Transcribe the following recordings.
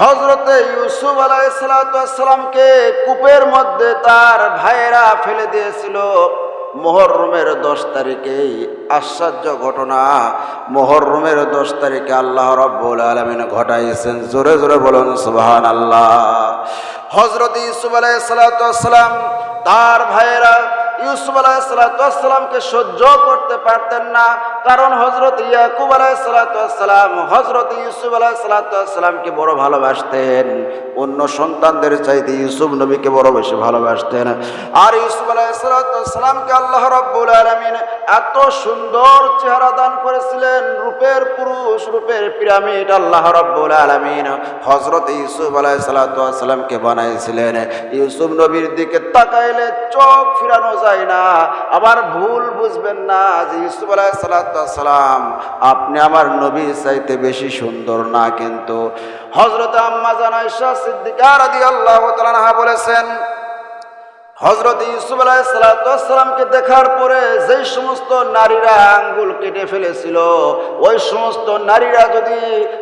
হজরতে ইউসুফ আলাইসালামকে কূপের মধ্যে তার ভাইয়েরা ফেলে দিয়েছিল। মোহরমের দশ তারিখেই আশ্চর্য ঘটনা মোহরমের দশ তারিখে আল্লাহ রব্বুল আলমিন ঘটাইছেন। জোরে জোরে বলুন সুবাহান আল্লাহ হজরত ইউসুফ আলাইসালাম তার ভাইয়েরা ইউসুফ আলাহিসাল্লামকে সহ্য করতে পারতেন না। কারণ হজরত ইয়াকুব আলাহিসাল্লাম হজরত ইউসুফ আলাহিসাল্লামকে বড় ভালোবাসতেন। অন্য সন্তানদের চাইতে ইউসুফ নবীকে বড় বেশি ভালোবাসতেন। আর ইউসুফ আলাহিসাল্লামকে আল্লাহ রব্বুল আলমিন এত সুন্দর চেহারা দান করেছিলেন। রূপের পুরুষ, রূপের পিরামিড আল্লাহ রব্বুল আলমিন হজরত ইউসুফ আলাহিসাল্লামকে বানাইছিলেন। ইউসুফ নবীর দিকে তাকাইলে চোখ ফিরানো যায়। না। আবার ভুল বুঝবেন না যে ইউসুফ আলাহ সালাতাম আপনি আমার নবী চাইতে বেশি সুন্দর না কিন্তু। হজরত আম্মা জানাইশা সিদ্দিকার আদি আল্লাহ বলেছেন হজরত ইউসুফ আলাহিসাল্লামকে দেখার পরে যেই সমস্ত নারীরা আঙ্গুল কেটে ফেলেছিল, ওই সমস্ত নারীরা যদি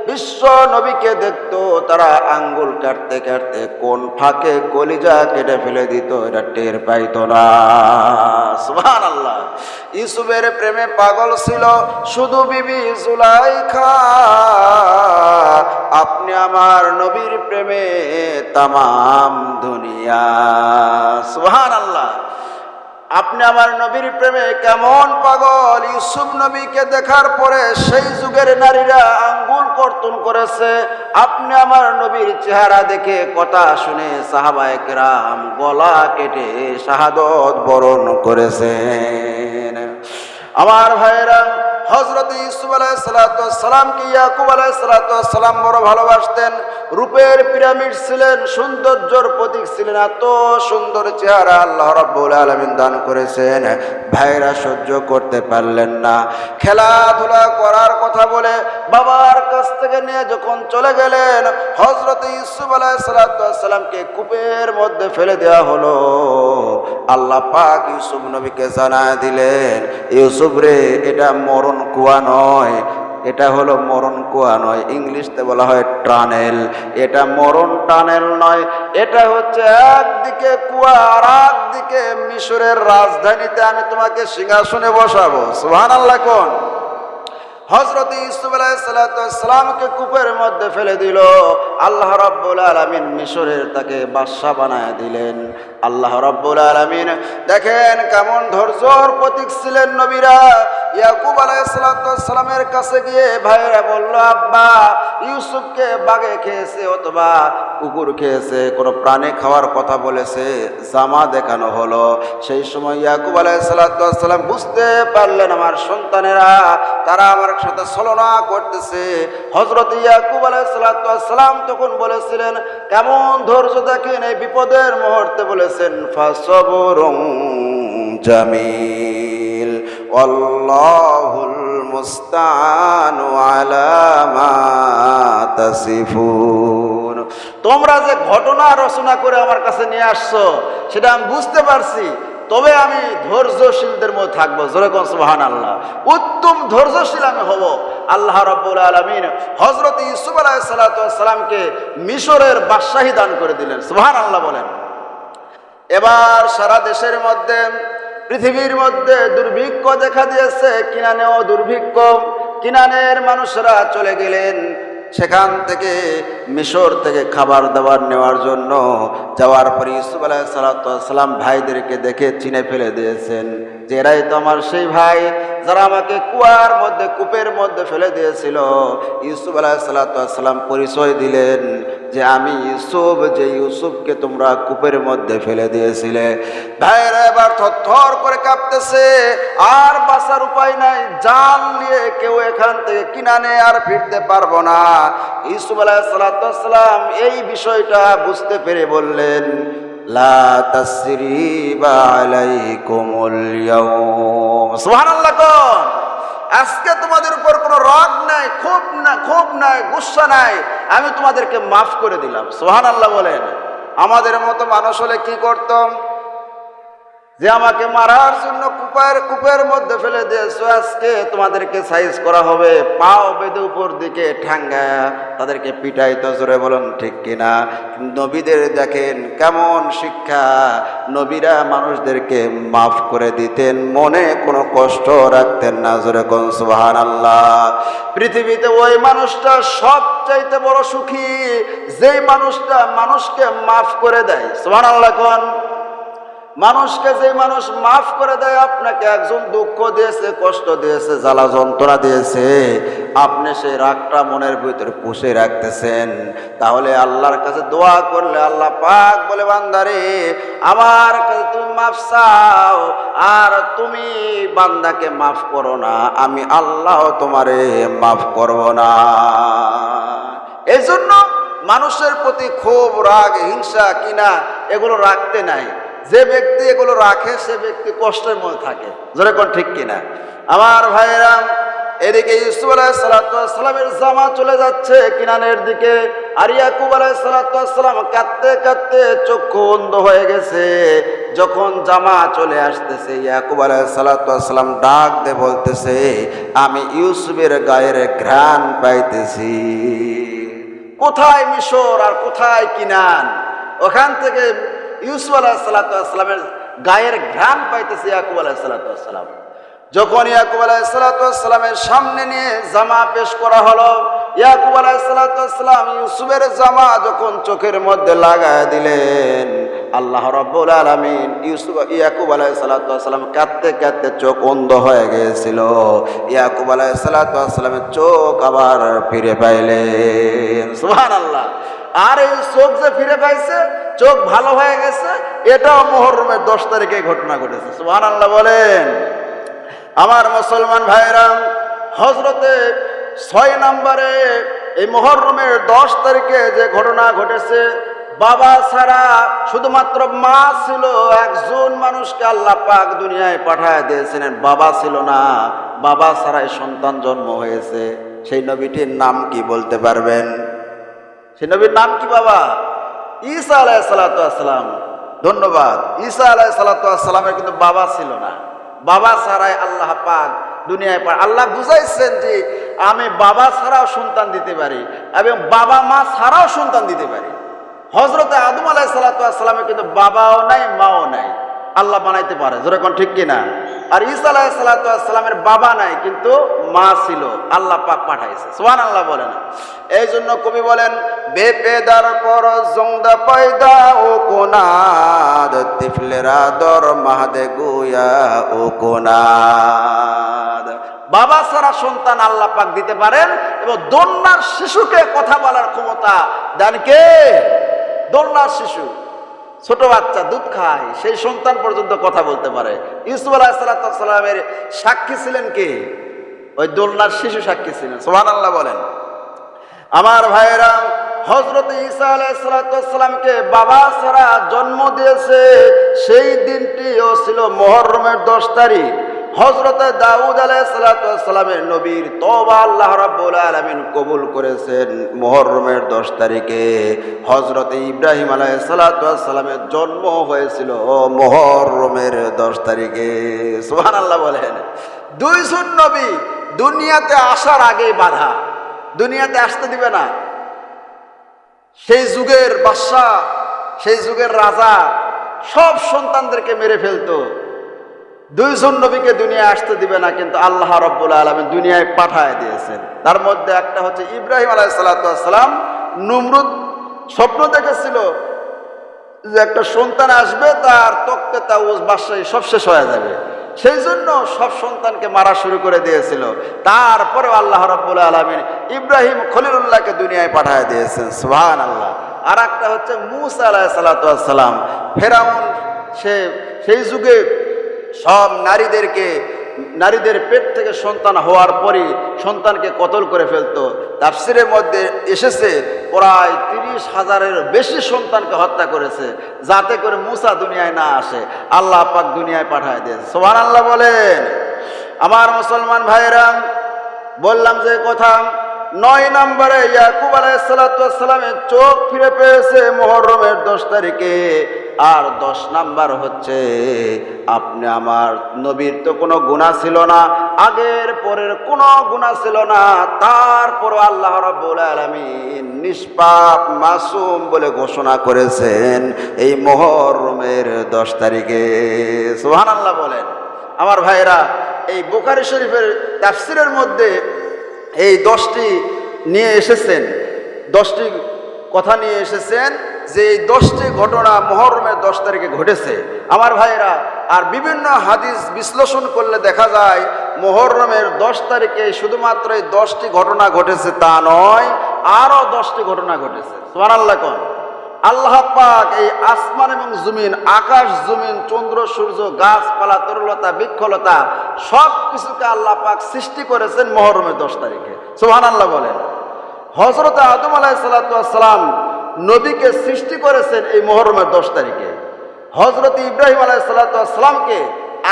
বিশ্ব নবীকে দেখত, তারা আঙ্গুল কাটতে কাটতে কোন ফাঁকে কলিজা কেটে ফেলে দিত, এটা টের পাইত না। সুহান আল্লাহ ইউসুফের প্রেমে পাগল ছিল, শুধু বিবি জুলাইখা, আপনি আমার নবীর প্রেমে তামাম দুনিয়া। সুহান আল্লাহ আপনি আমার নবীর প্রেমে কেমন পাগল? ইউসুফ নবীকে দেখার পরে সেই যুগের নারীরা আঙ্গুল কর্তন করেছে। আপনি আমার নবীর চেহারা দেখে কথা শুনে সাহাবায়করাম গলা কেটে শাহাদত বরণ করেছেন। আমার ভাইয়েরা হজরত ইউসুফ আলাইসালামকে ইয়াকুব আলাইসালাম বড় ভালোবাসতেন। রূপের পিরামিড ছিলেন, সৌন্দর্যর প্রতীক ছিলেন, এত সুন্দর চেহারা আল্লাহ রব্বুল আলমিন দান করেছেন। ভাইরা সহ্য করতে পারলেন না। খেলাধুলা করার কথা বলে বাবার কাছ থেকে নিয়ে যখন চলে গেলেন হজরত ইউসুফ আলাইসালামকে কূপের মধ্যে ফেলে দেওয়া হলো। আল্লাহ পাক ইউসুফ নবীকে জানা দিলেন, ইউসুফ রে, এটা মরণ কুয়া নয়, এটা হলো মরণ কুয়া নয়। ইংলিশতে বলা হয় টানেল। এটা মরণ টানেল নয়, এটা হচ্ছে একদিকে কুয়া আর একদিকে মিশরের রাজধানীতে। আমি তোমাকে সিংহাসনে বসাবো। সুহান আল্লাহ কোন? হজরত ইউসুফ আলাইসালামকে কূপের মধ্যে ফেলে দিল। আল্লাহ রব্বুল আলমিন মিশরের তাকে বাদশাহ বানায় দিলেন। আল্লাহ রব্বুল আলমিন, দেখেন কেমন ধৈর্যর প্রতীক ছিলেন নবীরা। ইয়াকুব আলাইসালামের কাছে গিয়ে ভাইয়েরা বলল, আব্বা, ইউসুফকে বাগে খেয়েছে অথবা কুকুর খেয়েছে, কোনো প্রাণী খাওয়ার কথা বলেছে, জামা দেখানো হলো। সেই সময় ইয়াকুব আলাইসালাম বুঝতে পারলেন আমার সন্তানেরা তারা আমার সাথে ছলনা করতেছে। হজরত ইয়াকুব আলাইসালাম তখন বলেছিলেন, কেমন ধৈর্য দেখেন এই বিপদের মুহূর্তে? বলেছেন ফাসবরং জামিল অল্লাহুল মুস্তানু আলা মা তাসিফুন। তোমরা যে ঘটনা রচনা করে আমার কাছে নিয়ে আসছো, সেটা আমি বুঝতে পারছি। তবে আমি ধৈর্যশীলদের মধ্যে থাকব। যেরকম সুবাহান আল্লাহ উত্তম ধৈর্যশীল আমি হব। আল্লাহ রব্বুল আলমিন হজরত ইসুফ আলাহিসাল্লামকে মিশরের বাদশাহী দান করে দিলেন। সুবাহান আল্লাহ বলেন। এবার সারা দেশের মধ্যে, পৃথিবীর মধ্যে দুর্ভিক্ষ দেখা দিয়েছে। কিনানেও দুর্ভিক্ষ। কিনানের মানুষরা চলে গেলেন। সেখান থেকে মিশর থেকে খাবার দাবার নেওয়ার জন্য যাওয়ার পর ইউসুফ আলাহ সালাম ভাইদেরকে দেখে চিনে ফেলে দিয়েছেন। এরাই তো আমার সেই ভাই, যারা আমাকে কুয়ার মধ্যে, কূপের মধ্যে ফেলে দিয়েছিল। ইউসুফ আলাহ সালাম পরিচয় দিলেন যে আমি ইউসুফ, যে ইউসুফকে তোমরা কূপের মধ্যে ফেলে দিয়েছিলে। ভাইরা এবার থর করে কাঁপতেছে, আর বাঁচার উপায় নাই, জাল নিয়ে কেউ এখান থেকে কিনানে আর ফিরতে পারব না। ইউসুফ আলাহ সালাম এই বিষয়টা বুঝতে পেরে বললেন লা তাসরিবা আলাইকুমুল ইয়াউম। সুবহানাল্লাহ কোন। আজকে তোমাদের উপর কোনো রাগ নাই, খুব না খুব নাই, গুসা নাই, আমি তোমাদেরকে মাফ করে দিলাম। সোহান আল্লাহ বলেন। আমাদের মতো মানুষ হলে কি করতাম? যে আমাকে মারার জন্য কুপার, কূপের মধ্যে ফেলে দিয়েছ, আজকে তোমাদেরকে সাইজ করা হবে। পাও বেঁধে উপর দিকে ঠাঙ্গা, তাদেরকে পিটাইতো, জোরে বলুন ঠিক কিনা? নবীদের দেখেন কেমন শিক্ষা। নবীরা মানুষদেরকে মাফ করে দিতেন, মনে কোনো কষ্ট রাখতেন না, জোরে কোন সুহান আল্লাহ পৃথিবীতে ওই মানুষটা সবচাইতে বড় সুখী, যেই মানুষটা মানুষকে মাফ করে দেয় সুহান আল্লাহ কোন? মানুষকে যে মানুষ মাফ করে দেয়, আপনাকে একজন দুঃখ দিয়েছে, কষ্ট দিয়েছে, জ্বালা যন্ত্রণা দিয়েছে, আপনি সেই রাগটা মনের ভিতরে পুষে রাখতেছেন। তাহলে আল্লাহর কাছে দোয়া করলে আল্লাহ পাক বলে, বান্দারে, আমার কাছে তুমি মাফ চাও, আর তুমি বান্দাকে মাফ করো না, আমি আল্লাহ তোমারে মাফ করব না। এই জন্য মানুষের প্রতি ক্ষোভ, রাগ, হিংসা কিনা এগুলো রাখতে নাই। যে ব্যক্তি এগুলো রাখে, সে ব্যক্তি কষ্টের মধ্যে থাকে। জোরে কোন ঠিক কিনা? আমার ভাইরা এদিকে ইউসুফ আলাহ সালাতামের জামা চলে যাচ্ছে কিনানের দিকে। আর ইয়াকুব আলাহ সালাতাম কাঁদতে কাঁদতে চক্ষু অন্ধ হয়ে গেছে। যখন জামা চলে আসতেছে, ইয়াকুব আলাহ সালাতাম ডাক দে বলতেছে, আমি ইউসুফের গায়ের ঘ্রাণ পাইতেছি। কোথায় মিশর আর কোথায় কিনান? ওখান থেকে ইউসুফ আলাহ সাল্লাতামের গায়ের ঘ্রাণ পাইতেছে ইয়াকুব আলাহ যখন ইয়াকুব আলাহ সামনে নিয়ে জামা পেশ করা হলো, ইয়াকুব আলাহ সাল্লাতাম ইউসুফের জামা যখন চোখের মধ্যে লাগায় দিলেন আল্লাহ রব্বুল আলমিন ইউসুফ ইয়াকুব আলাহ সাল্লাতাম কাঁদতে কাঁদতে চোখ অন্ধ হয়ে গিয়েছিল। ইয়াকুব আলাহ সাল্লাতামের চোখ আবার ফিরে পাইলেন। সুহান আল্লাহ আর এই চোখ যে ফিরে পাইছে, চোখ ভালো হয়ে গেছে, এটাও মোহরমের দশ তারিখে ঘটনা ঘটেছে। সুহান আল্লাহ বলেন, আমার মুসলমান ভাইরাম হজরতে ছয় নম্বরে এই মোহরমের দশ তারিখে যে ঘটনা ঘটেছে বাবা ছাড়া শুধুমাত্র মা ছিল, একজন মানুষকে আল্লাহ পাক দুনিয়ায় পাঠায় দিয়েছিলেন, বাবা ছিল না। বাবা ছাড়াই সন্তান জন্ম হয়েছে। সেই নবীটির নাম কি বলতে পারবেন? সেই নবীর নাম কি বাবা? ঈসা আলাহ সালাতাম ধন্যবাদ। ঈসা আলাহ সালাতামের কিন্তু বাবা ছিল না। বাবা ছাড়াই আল্লাহ পাক দুনিয়ায় পার আল্লাহ বুঝাইছেন যে আমি বাবা ছাড়াও সন্তান দিতে পারি এবং বাবা মা ছাড়াও সন্তান দিতে পারি। হজরতে আদম আলাহ সালাতামের কিন্তু বাবাও নাই, মাও নাই। আল্লাহ বানাইতে পারে যেরকম ঠিক কিনা? আর ঈসা আলাহ সালাতামের বাবা নাই, কিন্তু মা ছিল, আল্লাহ পাক পাঠাইছে। সোহান আল্লাহ বলে না এই জন্য কবি বলেন, বেপেদার পর জংদা পয়দা ও কোনাদ, তিফলেরা দর মাহাদে গুয়া ও কোনাদ। বাবা ছাড়া সন্তান আল্লাহ পাক দিতে পারেন, এবং দন্যার শিশুকে কথা বলার ক্ষমতা দেন দন্যার শিশু, ছোট বাচ্চা, দুধ খায়, সেই সন্তান পর্যন্ত কথা বলতে পারে। ইউসুফ আলাহ সাক্ষী ছিলেন কে? ওই দোলনার শিশু সাক্ষী ছিলেন সোহান আল্লাহ বলেন। আমার ভাইয়েরা হজরত ঈসা আলাইসালামকে বাবা ছাড়া জন্ম দিয়েছে, সেই দিনটিও ছিল মহরমের দশ তারিখ। হজরত দাউদ আলাইসালামের নবীর তবা আল্লাহ রাব্বুল আলমিন কবুল করেছেন মহরমের দশ তারিখে। হজরত ইব্রাহিম আলাইসালামের জন্ম হয়েছিল মহরমের দশ তারিখে। সোহান আল্লাহ বলেন, দুই নবী দুনিয়াতে আসার আগেই বাধা, দুনিয়াতে আসতে দিবে না। সেই যুগের বাদশাহ, সেই যুগের রাজা সব সন্তানদেরকে মেরে ফেলতো। দুইজন নবীকে দুনিয়ায় আসতে দিবে না, কিন্তু আল্লাহ রব্বুল আলমী দুনিয়ায় পাঠায় দিয়েছেন। তার মধ্যে একটা হচ্ছে ইব্রাহিম আলাহ সাল্লাম নুমরুদ স্বপ্ন দেখেছিল যে একটা সন্তান আসবে, তার তক্তে তা বাসায় সব শেষ হয়ে যাবে। সেই জন্য সব সন্তানকে মারা শুরু করে দিয়েছিল। তারপরে আল্লাহ রব্বুল আলমিন ইব্রাহিম খলিলুল্লাহকে দুনিয়ায় পাঠায় দিয়েছেন। সুহান আল্লাহ আর একটা হচ্ছে মুসা আলাহ সাল্লাতাম ফেরাউন সে, সেই যুগে সব নারীদেরকে, নারীদের পেট থেকে সন্তান হওয়ার পরই সন্তানকে কতল করে ফেলতো। তাফসিরের মধ্যে এসেছে, প্রায় তিরিশ হাজারের বেশি সন্তানকে হত্যা করেছে, যাতে করে মুসা দুনিয়ায় না আসে। আল্লাহ পাক দুনিয়ায় পাঠায় দিয়েছে সোহান আল্লাহ বলেন, আমার মুসলমান ভাইরা বললাম যে কথা নয় নম্বরে ইয়াকুব আলাইসালামের চোখ ফিরে পেয়েছে মোহরমের দশ তারিখে। আর দশ নাম্বার হচ্ছে, আপনি আমার নবীর তো কোনো গুণা ছিল না, আগের পরের কোনো গুণা ছিল না তারপর আল্লাহ রাব্বুল আলামিন নিষ্পাপ, মাসুম বলে ঘোষণা করেছেন এই মোহরমের দশ তারিখে। সুবহানাল্লাহ বলেন। আমার ভাইরা এই বুখারি শরীফের তাফসিরের মধ্যে এই দশটি নিয়ে এসেছেন, দশটি কথা নিয়ে এসেছেন যে এই দশটি ঘটনা মহরমের দশ তারিখে ঘটেছে। আমার ভাইরা আর বিভিন্ন হাদিস বিশ্লেষণ করলে দেখা যায়, মহরমের দশ তারিখে শুধুমাত্র এই দশটি ঘটনা ঘটেছে তা নয়, আরও দশটি ঘটনা ঘটেছে। সোমান আল্লাহ আল্লাহ পাক এই আসমান এবং জমিন, আকাশ, জমিন, চন্দ্র, সূর্য, গাছপালা, তরুলতা, বৃক্ষলতা সব কিছুকে আল্লাহ পাক সৃষ্টি করেছেন মহরমের দশ তারিখে। সোহান আল্লাহ বলেন। হজরত আদম আলাহিসাল্লাম নবীকে সৃষ্টি করেছেন এই মহরমের দশ তারিখে। হজরত ইব্রাহিম আলাহিসাল্লামকে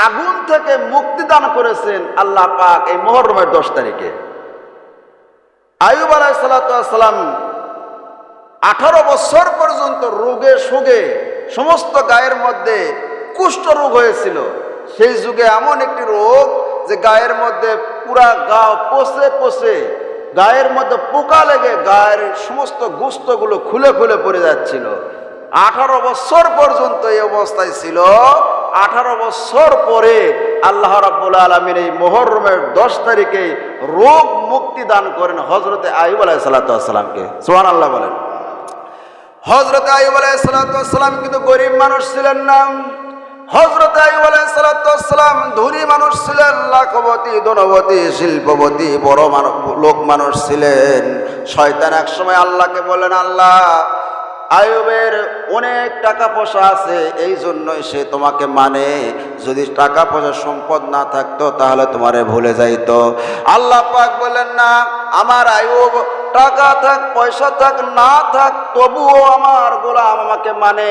আগুন থেকে মুক্তি দান করেছেন আল্লাহ পাক এই মহরমের দশ তারিখে। আয়ুব আলাহিসাল্লাম আঠারো বছর পর্যন্ত রোগে সুগে সমস্ত গায়ের মধ্যে কুষ্ঠ রোগ হয়েছিল। সেই যুগে এমন একটি রোগ যে গায়ের মধ্যে পুরা গা পচে পচে, গায়ের মধ্যে পোকা লেগে গায়ের সমস্ত গুস্তগুলো খুলে খুলে পড়ে যাচ্ছিল। আঠারো বছর পর্যন্ত এই অবস্থায় ছিল। আঠারো বছর পরে আল্লাহ রাব্বুল আলমীর এই মোহরমের দশ তারিখে রোগ মুক্তি দান করেন হজরতে আইব আলাহ সাল্লাতামকে সোহান আল্লাহ বলেন। হজরত আইব আলাইসালাম কিন্তু গরিব মানুষ ছিলেন না। হজরত আইব আলাইসালাম ধনী মানুষ ছিলেন, লাখপতি ধনবতী শিল্পপতি, বড় লোক মানুষ ছিলেন। শয়তান এক সময় আল্লাহকে বলেন আল্লাহ, আয়ুবের অনেক টাকা পয়সা আছে, এই জন্যই সে তোমাকে মানে যদি টাকা পয়সা সম্পদ না থাকতো তাহলে তোমারে ভুলে যাইতো। আল্লাহ পাক বলেন না, আমার আয়ুব টাকা থাক, পয়সা থাক, না থাক, তবুও আমার গোলাম আমাকে মানে।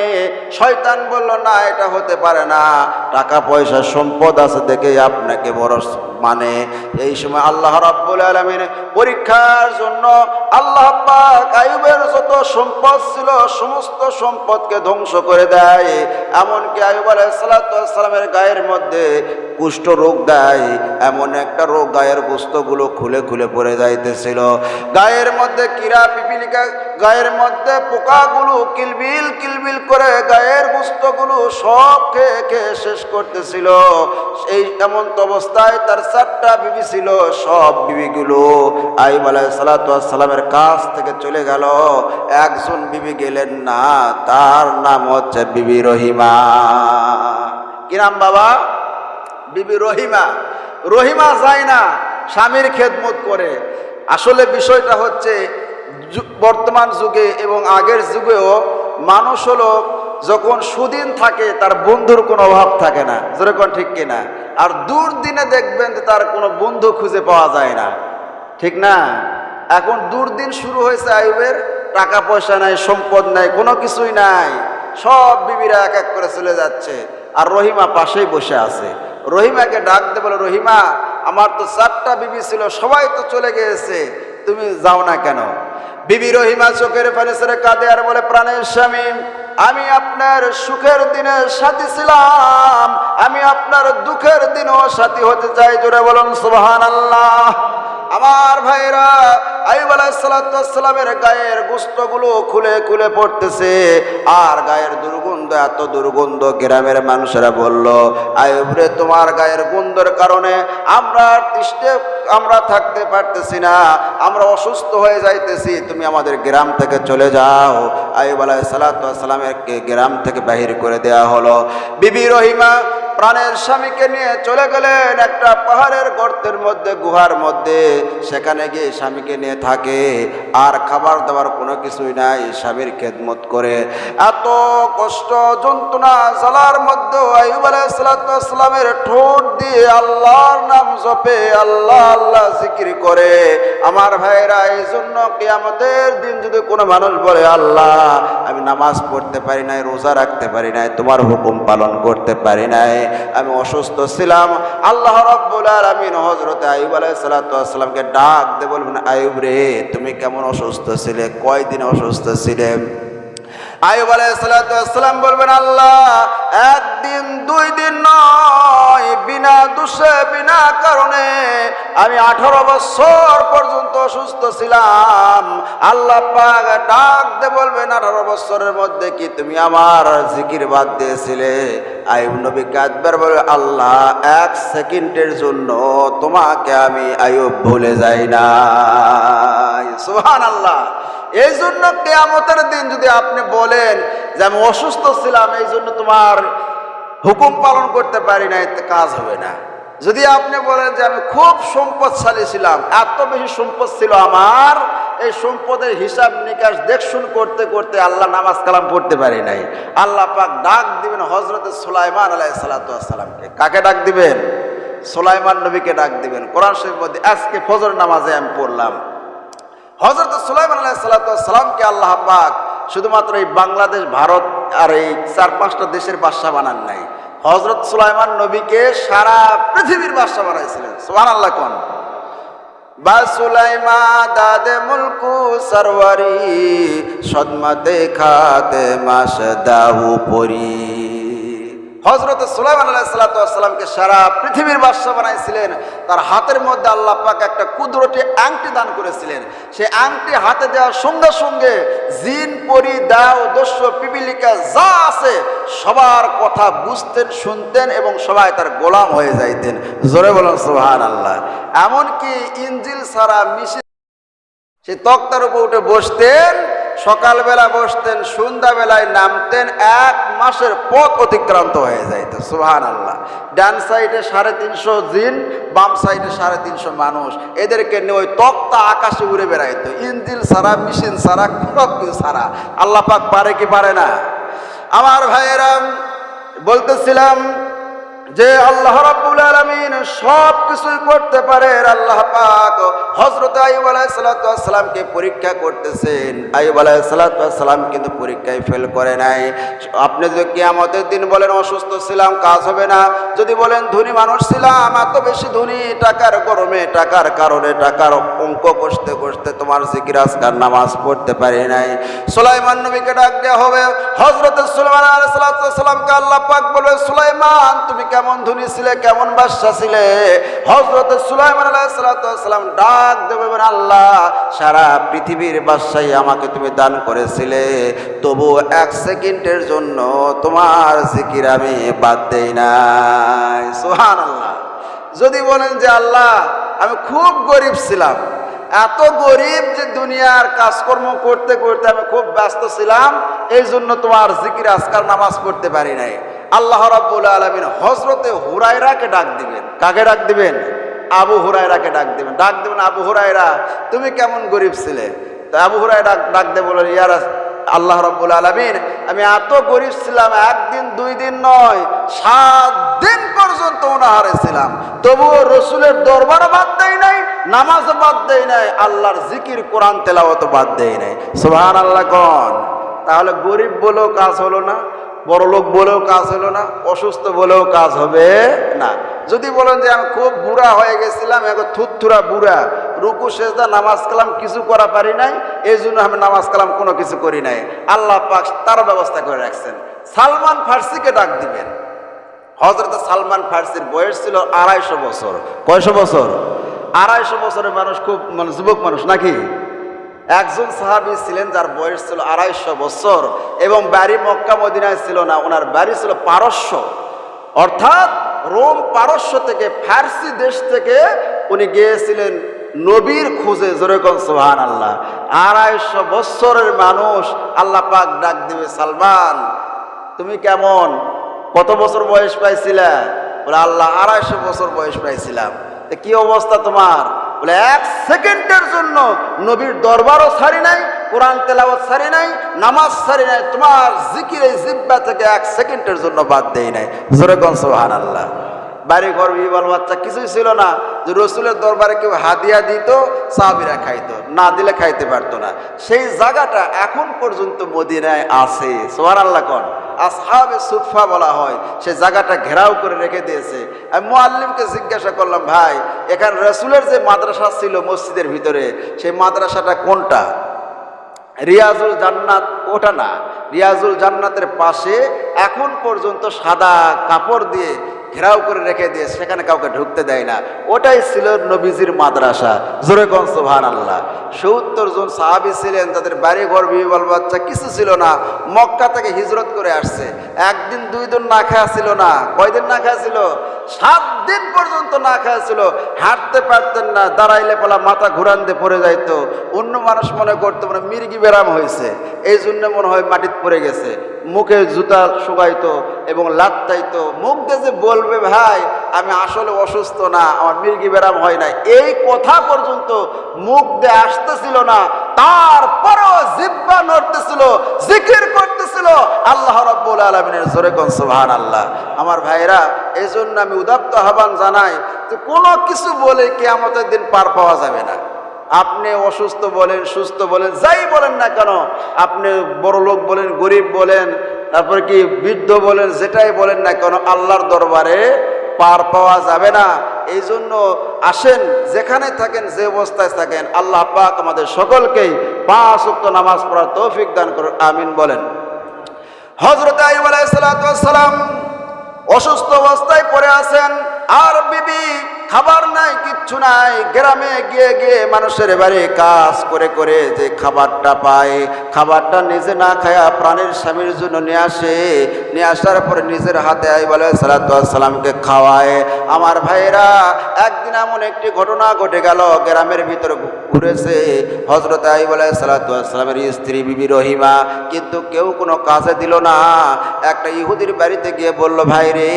শয়তান বলল, না, এটা হতে পারে না। টাকা পয়সা সম্পদ আছে দেখে আপনাকে বড় মানে এই সময় আল্লাহ রাব্বুল আলামিন পরীক্ষার জন্য আল্লাহ আয়ুবের যত সম্পদ ছিল সমস্ত সম্পদকে ধ্বংস করে দেয়। এমনকি আয়ুব আলাইসালামের গায়ের মধ্যে কুষ্ঠ রোগ দেয়। এমন একটা রোগ গায়ের গোস্তগুলো খুলে খুলে পড়ে যাইতেছিল। গায়ের মধ্যে কিরা পিপিলিকা, গায়ের মধ্যে পোকাগুলো কিলবিল কিলবিল করে গায়ের গোস্তগুলো সব খেয়ে খেয়ে শেষ করতেছিল। এই এমন অবস্থায় তার চারটা বিবি ছিল, সব বিবিগুলো আইব আলাহ সালাতামের কাছ থেকে চলে গেল। একজন বিবি গেলেন না, তার নাম হচ্ছে বিবি রহিমা। কি নাম বাবা? বিবি রহিমা। রহিমা যায় না, স্বামীর খেদমত করে। আসলে বিষয়টা হচ্ছে বর্তমান যুগে এবং আগের যুগেও মানুষ হলো যখন সুদিন থাকে, তার বন্ধুর কোনো অভাব থাকে না। যেরকম ঠিক কিনা? আর দূর দিনে দেখবেন যে তার কোনো বন্ধু খুঁজে পাওয়া যায় না। ঠিক না? এখন দুর্দিন শুরু হয়েছে আয়ুবের, টাকা পয়সা নাই, সম্পদ নাই, কোনো কিছুই নাই। সব বিবিরা এক এক করে চলে যাচ্ছে। আর রহিমা পাশেই বসে আছে। রহিমাকে ডাক দে বলে, রহিমা, আমার তো চারটা বিবি ছিল, সবাই তো চলে গিয়েছে। তুমি যাও না কেন? বিবি রহিমা চোখের ছেড়ে কাঁদে আর বলে, প্রাণের স্বামী আমি আপনার সুখের দিনে সাথী ছিলাম। আমি আপনার দুঃখের দিনও সাথী হতে চাই। জোরে বলুন সুবহান আল্লাহ আমার ভাইরা আইব আলাইসালামের গায়ের গুস্তগুলো খুলে খুলে পড়তেছে। আর গায়ের দুর্গন্ধ, এত দুর্গন্ধ গ্রামের মানুষেরা বলল আইব রে, তোমার গায়ের গন্ধের কারণে আমরা তৃষ্ণে আমরা থাকতে পারতেছি না, আমরা অসুস্থ হয়ে যাইতেছি, তুমি আমাদের গ্রাম থেকে চলে যাও। আইব আলাইসালামের গ্রাম থেকে বাহির করে দেয়া হলো। বিবি রহিমা প্রাণের স্বামীকে নিয়ে চলে গেলেন একটা পাহাড়ের গর্তের মধ্যে, গুহার মধ্যে। সেখানে গিয়ে স্বামীকে নিয়ে থাকে। আর খাবার দাবার কোনো কিছুই নাই, স্বামীর খেদমত করে। এত কষ্ট, যন্ত্রণা, জ্বালার মধ্যে আইব আলাইসালামের ঠোঁট দিয়ে আল্লাহর নাম জপে, আল্লাহ আল্লাহ জিকির করে। আমার ভাইরা এই জন্য কিয়ামতের দিন যদি কোনো মানুষ বলে, আল্লাহ, আমি নামাজ পড়তে পারি নাই, রোজা রাখতে পারি নাই, তোমার হুকুম পালন করতে পারি নাই। আমি অসুস্থ ছিলাম। আল্লাহ রব্বুল আলমিন হজরত আইব আলাইসালাতামকে ডাক দে বলবেন আইব রে, তুমি কেমন অসুস্থ ছিলে? কয়দিন অসুস্থ ছিলে? আয়ুব আলাইসালাম বলবেন, আল্লাহ কারণে আমি আঠারো বছর পর্যন্ত অসুস্থ ছিলাম। আল্লাহ পাক ডাক দে বলবেন, আঠারো বছরের মধ্যে কি তুমি আমার জিকির বাদ দিয়েছিলে? আয়ুব নবী কাঁদবার বলে, আল্লাহ, এক সেকেন্ডের জন্য তোমাকে আমি আয়ুব ভুলে যাই না সুহান আল্লাহ এই জন্য কেয়ামতের দিন যদি আপনি বলেন যে আমি অসুস্থ ছিলাম এই জন্য তোমার হুকুম পালন করতে পারি না এতে কাজ হবে না। যদি আপনি বলেন যে আমি খুব সম্পদশালী ছিলাম, এত বেশি সম্পদ ছিল আমার, এই সম্পদের হিসাব নিকাশ দেখশুন করতে করতে আল্লাহ নামাজ কালাম পড়তে পারি নাই। আল্লাহ পাক ডাক দিবেন হজরত সুলাইমান আলাই সালাতামকে কাকে ডাক দিবেন? সুলাইমান নবীকে ডাক দিবেন। কোরআন শরীফ মধ্যে আজকে ফজর নামাজে আমি পড়লাম। হজরত সুলাইমান আলাহ সালাতামকে আল্লাহ পাক শুধুমাত্র এই বাংলাদেশ, ভারত আর এই চার পাঁচটা দেশের বাদশা বানান নাই। হজরত সুলাইমান নবীকে সারা পৃথিবীর বাসা বানাইছিলেন। সোহান আল্লাহ কন? বা সুলাইমা দাদে মুলকু সরওয়ারি সদমাতে খাতে মাস দাহু পরি। হজরত সুলাইমান আলাইসালামকে সারা পৃথিবীর বাদশাহ বানাইছিলেন। তার হাতের মধ্যে আল্লাহ পাক একটা কুদরটি আংটি দান করেছিলেন। সেই আংটি হাতে দেওয়ার সঙ্গে সঙ্গে জিন, পরি, দাও, দস্য, পিপিলিকা যা আছে সবার কথা বুঝতেন, শুনতেন এবং সবাই তার গোলাম হয়ে যাইতেন। জোরে বলেন সোহান আল্লাহ এমনকি ইঞ্জিল সারা মিশে সে তক্তার উপর উঠে বসতেন। সকালবেলা বসতেন, সন্ধ্যাবেলায় নামতেন, এক মাসের পথ অতিক্রান্ত হয়ে যাইত সুহান আল্লাহ ডান সাইডে সাড়ে তিনশো জিন, বাম সাইডে সাড়ে তিনশো মানুষ। এদেরকে নিয়ে ওই তক্তা আকাশে উড়ে বেড়াইতো। ইঞ্জিল সারা মেশিন সারা সব সারা আল্লাহ পাক পারে কি পারে না? আমার ভাইয়েরাম, বলতেছিলাম যে আল্লাহ রাব্বুল আলামিন সব কিছুই করতে পারে আল্লাহ পাক হযরত আইয়ুব আলাইহিস পরীক্ষা করতেছেন। আইয়ুব আলাইহিস সালাম কিন্তু পরীক্ষায় ফেল করে নাই। আপনি যদি কিয়ামতের দিন বলেন, অসুস্থ ছিলাম, কাজ হবে না। যদি বলেন, ধনী মানুষ ছিলাম, এত বেশি ধনী, টাকার গরমে, টাকার কারণে, টাকার অঙ্ক কষতে কষতে তোমার জিকির আজকার নামাজ পড়তে পারি নাই। সুলাইমান নবীকে ডাক দেওয়া হবে। হযরত সুলাইমান আলাইহিস সালামকে আল্লাহ পাক বলবে, সুলাইমান, তুমি কেমন ধনী ছিলে, কেমন বাদশা ছিলে? হজরত সুলাইমান আলাইসালাম ডাক দেবে আল্লাহ, সারা পৃথিবীর বাদশাহী আমাকে তুমি দান করেছিলে। তবু এক সেকেন্ডের জন্য তোমার জিকির আমি বাদ দেই নাই। সুহান আল্লাহ যদি বলেন যে, আল্লাহ, আমি খুব গরিব ছিলাম। এত গরিব যে দুনিয়ার কাজকর্ম করতে করতে আমি খুব ব্যস্ত ছিলাম, এই জন্য তোমার জিকির আজকাল নামাজ পড়তে পারি নাই। আল্লাহ রাব্বুল আলমিন হজরতে হুরাইরাকে ডাক দিবেন। কাকে ডাক দিবেন? আবু হুরাইরাকে ডাক দিবেন। ডাক দিবেন, আবু হুরাইরা তুমি কেমন গরিব ছিলে? তা আবু হুরাই ডাক দিয়ে বলেন ইয়ার আল্লাহ রব্বুল আলমিন, আমি এত গরিব ছিলাম, একদিন, দুই দিন নয়, সাত দিন পর্যন্ত ওনাহারে ছিলাম। তবুও রসুলের দরবার বাদ দেয় নাই, নামাজ বাদ দেয় নাই, আল্লাহর জিকির, কোরআন তেলাওয়াত বাদ দেয় নাই। সুবহান আল্লাহ কন। তাহলে গরিব বলেও কাজ হলো না। বড়লোক বলেও কাজ হলো না, অসুস্থ বলেও কাজ হবে না। যদি বলেন যে আমি খুব বুড়া হয়ে গেছিলাম এখন থুতথুরা বুড়া, রুকু, সেজদা, নামাজ কালাম কিছু করা পারি নাই, এই জন্য আমি নামাজ কালাম কোনো কিছু করি নাই। আল্লাহ পাক তার ব্যবস্থা করে রাখছেন। সালমান ফার্সিকে ডাক দিবেন। হজরত সালমান ফার্সির বয়স ছিল আড়াইশো বছর। কয়শো বছর? আড়াইশো বছরের মানুষ খুব মানে যুবক মানুষ নাকি? একজন সাহাবি ছিলেন যার বয়স ছিল আড়াইশো বছর এবং বাড়ি মক্কা মদিনায় ছিল না, ওনার বাড়ি ছিল পারস্য। অর্থাৎ রোম পারস্য থেকে ফার্সি দেশ থেকে উনি গিয়েছিলেন নবীর খুঁজে জোরেকন সোহান আল্লাহ আড়াইশো বছরের মানুষ আল্লাহ পাক ডাক দিবে, সালমান, তুমি কেমন? কত বছর বয়স পাইছিলা? বলে, আল্লাহ, আড়াইশো বছর বয়স পাইছিলাম। কি অবস্থা তোমার? বলে এক সেকেন্ডের জন্য নবীর দরবারও সারি নাই, কোরআন তেলাওয়াত সারি নাই, নামাজ সারি নাই, তোমার জিকির এই জিব্বা থেকে এক সেকেন্ডের জন্য বাদ দেয় নাই। জোরে কন সোহান আল্লাহ বাড়ি ঘর বিবাল বাচ্চা কিছুই ছিল না। যে রসুলের দরবারে কেউ হাদিয়া দিত, সাহাবিরা খাইতো, না দিলে খাইতে পারতো না। সেই জায়গাটা এখন পর্যন্ত মদিনায় আছে। সোহার আল্লাহ কন। আসহাবে সুফা বলা হয়। সে জায়গাটা ঘেরাও করে রেখে দিয়েছে। আমি মোয়াল্লিমকে জিজ্ঞাসা করলাম, ভাই, এখানে রসুলের যে মাদ্রাসা ছিল মসজিদের ভিতরে, সেই মাদ্রাসাটা কোনটা? রিয়াজুল জান্নাত। ওটা না। রিয়াজুল জান্নাতের পাশে এখন পর্যন্ত সাদা কাপড় দিয়ে ঘেরাও করে রেখে দিয়ে সেখানে কাউকে ঢুকতে দেয় না। ওটাই ছিল নবীজির মাদ্রাসা। জোরেগঞ্জ সোহান আল্লাহ সত্তর জন সাহাবি ছিলেন, তাদের বাড়ি ঘর বিবাল বাচ্চা কিছু ছিল না। মক্কা থেকে হিজরত করে আসছে। একদিন দুই দিন না খাওয়া ছিল না। কয়দিন না খাওয়া ছিল? সাত দিন পর্যন্ত না খাওয়া ছিল। হাঁটতে পারতেন না, দাঁড়াইলে পালা মাথা ঘুরান দিয়ে পড়ে যাইতো। অন্য মানুষ মনে করতো মানে মির্গি বেরাম হয়েছে এই জন্য মনে হয় মাটিতে পড়ে গেছে। মুখে জুতা শুকাইতো এবং লাত্তাইতো। মুখ দিয়ে যে বলবে, ভাই, আমি আসলে অসুস্থ না, আমার মির্গি বেরাম হয় না এই কথা পর্যন্ত মুখ দিয়ে আসতেছিল না। তারপরেও জিব্বা নড়তেছিল, জিকির করতেছিল। আল্লাহ রব্বুল আলমিনের জোরে কোন সুবহান আল্লাহ আমার ভাইরা এই জন্য আমি উদাত্ত আহ্বান জানাই যে কোনো কিছু বলে কেয়ামতের দিন পার পাওয়া যাবে না। আপনি অসুস্থ বলেন, সুস্থ বলেন, যাই বলেন না কেন, আপনি বড় লোক বলেন, গরিব বলেন, তারপরে কি বৃদ্ধ বলেন, যেটাই বলেন না কেন, আল্লাহর দরবারে পার পাওয়া যাবে না। এই জন্য আসেন, যেখানে থাকেন, যে অবস্থায় থাকেন, আল্লাহ পাক আমাদের সকলকেই পাঁচ নামাজ পড়ার তৌফিক দান করুন, আমিন বলেন। হজরত আইব আলাইসালাম অসুস্থ অবস্থায় পড়ে আছেন আর বিবি, খাবার নাই, কিচ্ছু নাই। গ্রামে গিয়ে গিয়ে মানুষের এবারে কাজ করে করে যে খাবারটা পায়, খাবারটা নিজে না খায়া প্রাণের স্বামীর জন্য নিয়ে আসে। নিয়ে আসার পরে নিজের হাতে আই বলে সালাতামকে খাওয়ায়। আমার ভাইয়েরা, একদিন এমন একটি ঘটনা ঘটে গেল, গ্রামের ভিতরে ঘুরেছে। হজরত আই বলে সালাতামের স্ত্রী বিবি রহিমা। কিন্তু কেউ কোনো কাজে দিল না। একটা ইহুদির বাড়িতে গিয়ে বলল, ভাই রে,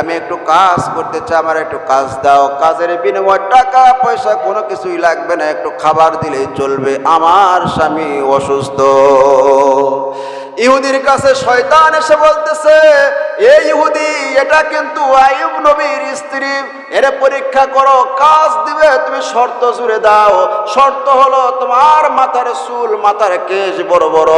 আমি একটু কাজ করতে চাই, আমার একটু কাজ দাও। কাজের বিনিময় টাকা, পয়সা কোনো কিছুই লাগবে না। একটু খাবার দিলেই চলবে। আমার স্বামী অসুস্থ। ইহুদির কাছে শয়তান এসে বলতেছে এই ইহুদি, এটা কিন্তু আয়ুব নবীর স্ত্রী। এর পরীক্ষা করো, কাজ দিবে, তুমি শর্ত জুড়ে দাও। শর্ত হলো তোমার মাথার চুল, মাথার কেশ বড় বড়।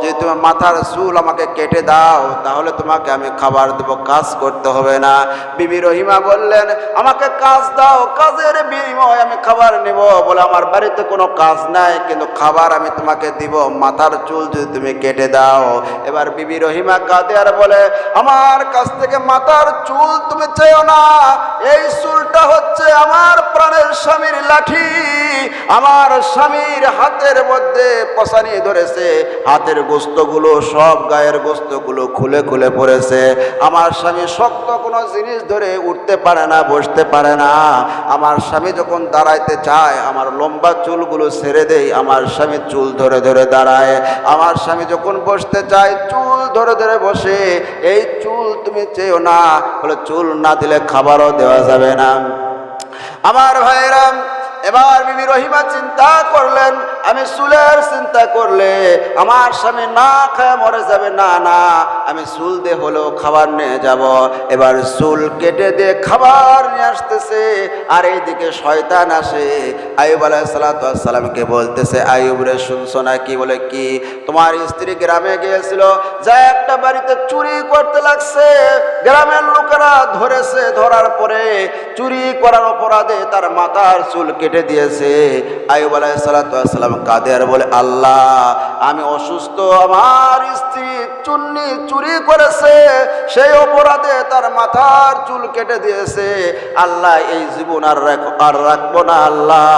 যদি তুমি মাথার চুল আমাকে কেটে দাও, তাহলে তোমাকে আমি খাবার দেব, কাজ করতে হবে না। বিবি রহিমা বললেন, আমাকে কাজ দাও, কাজের বিনিময় আমি খাবার নেব বলে আমার বাড়িতে কোনো কাজ নাই, কিন্তু খাবার আমি তোমাকে দিব, মাথার চুল যদি তুমি কেটে দাও। এবার বিবি রহিমা কাঁদে আর বলে, আমার কাছ থেকে মাথার চুল তুমি চেয়েও না, এই চুলটা হচ্ছে আমার প্রাণের স্বামীর লাঠি। আমার স্বামীর হাতের মধ্যে পশানি ধরেছে। হাতের গোস্তগুলো, সব গায়ের গোস্তগুলো খুলে খুলে পড়েছে। আমার স্বামী শক্ত কোনো জিনিস ধরে উঠতে পারে না, বসতে পারে না। আমার স্বামী যখন দাঁড়াইতে চায়, আমার লম্বা চুলগুলো ছেড়ে দেই, আমার স্বামী চুল ধরে ধরে দাঁড়ায়। আমার স্বামী যখন বসতে চায়, চুল ধরে ধরে বসে, এই চুল তুমি চেয়েও না। বলে, চুল না দিলে খাবারও দেওয়া যাবে না। আমার ভাইরাম এবার বিবি রহিমা চিন্তা করলেন, আমি চুলের চিন্তা করলে আমার স্বামী না খায় মরে যাবে। না না, আমি চুল দিয়ে হলেও খাবার নিয়ে যাব। এবার চুল কেটে দিয়ে খাবার নিয়ে আসতেছে। আর এইদিকে শয়তান আসে। আয়ুব আলাইসালামকে বলতেছে আয়ুব রে, শুনছো না কি বলে, কি? তোমার স্ত্রী গ্রামে গিয়েছিল, যা একটা বাড়িতে চুরি করতে লাগছে। গ্রামের লোকেরা ধরেছে, ধরার পরে চুরি করার অপরাধে তার মাথার চুল কেটে দিয়েছে। আয়ুব আলাইসালাম কাঁদে আর বলে, আল্লাহ, আমি অসুস্থ, আমার স্ত্রী চুন্নি চুরি করেছে, সেই অপরাধে তার মাথার চুল কেটে দিয়েছে। আল্লাহ, এই জীবন আর আর রাখব না, আল্লাহ।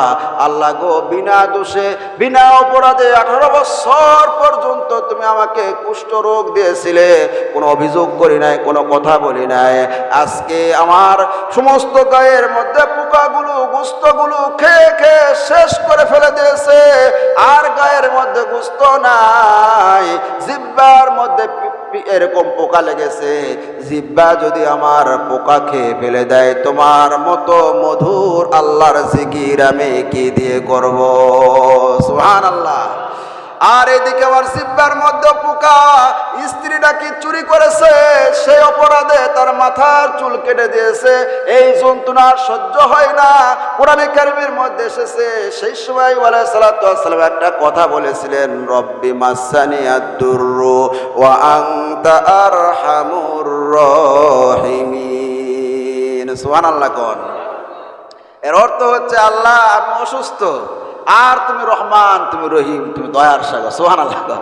আল্লাহ গো, বিনা দোষে, বিনা অপরাধে আঠারো বছর পর্যন্ত তুমি আমাকে কুষ্ঠ রোগ দিয়েছিলে। কোনো অভিযোগ করি নাই, কোনো কথা বলি নাই। আজকে আমার সমস্ত গায়ের মধ্যে পোকাগুলো, গুস্তগুলো খেয়ে খেয়ে শেষ করে ফেলে দিয়েছে। আর গায়ের মধ্যে গুস্ত নাই। জিব্বার মধ্যে এরকম পোকা লেগেছে। জিব্বা যদি আমার পোকা খেয়ে ফেলে দেয়, তোমার মতো মধুর আল্লাহর জিকির আমি কি দিয়ে করব? সুহান আল্লাহ আর এদিকে আমার সিব্বার মধ্যে পোকা। স্ত্রীটা কি চুরি করেছে? সেই অপরাধে তার মাথার চুল কেটে দিয়েছে। এই যন্ত্রণার সহ্য হয় না। কোরআনে কারিমের মধ্যে এসেছে, সেই সময় বলে সালাতাম একটা কথা বলেছিলেন, রব্বি মাসানি আদুর্রু ওয়া আংতা আর হামুর রহিমিন এর অর্থ হচ্ছে, আল্লাহ আমি অসুস্থ। আর তুমি রহমান, তুমি রহিম, তুমি দয়ার সাগর সোহান আল্লাহ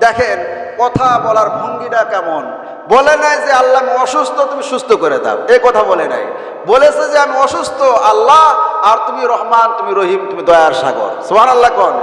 দেখেন, কথা বলার ভঙ্গিটা কেমন? বলে নাই যে আল্লাহ আমি অসুস্থ, তুমি সুস্থ করে দাও। এই কথা বলে নাই। বলেছে যে আমি অসুস্থ, আল্লাহ, আর তুমি রহমান, তুমি রহিম, তুমি দয়ার সাগর। সোহান আল্লাহ কন।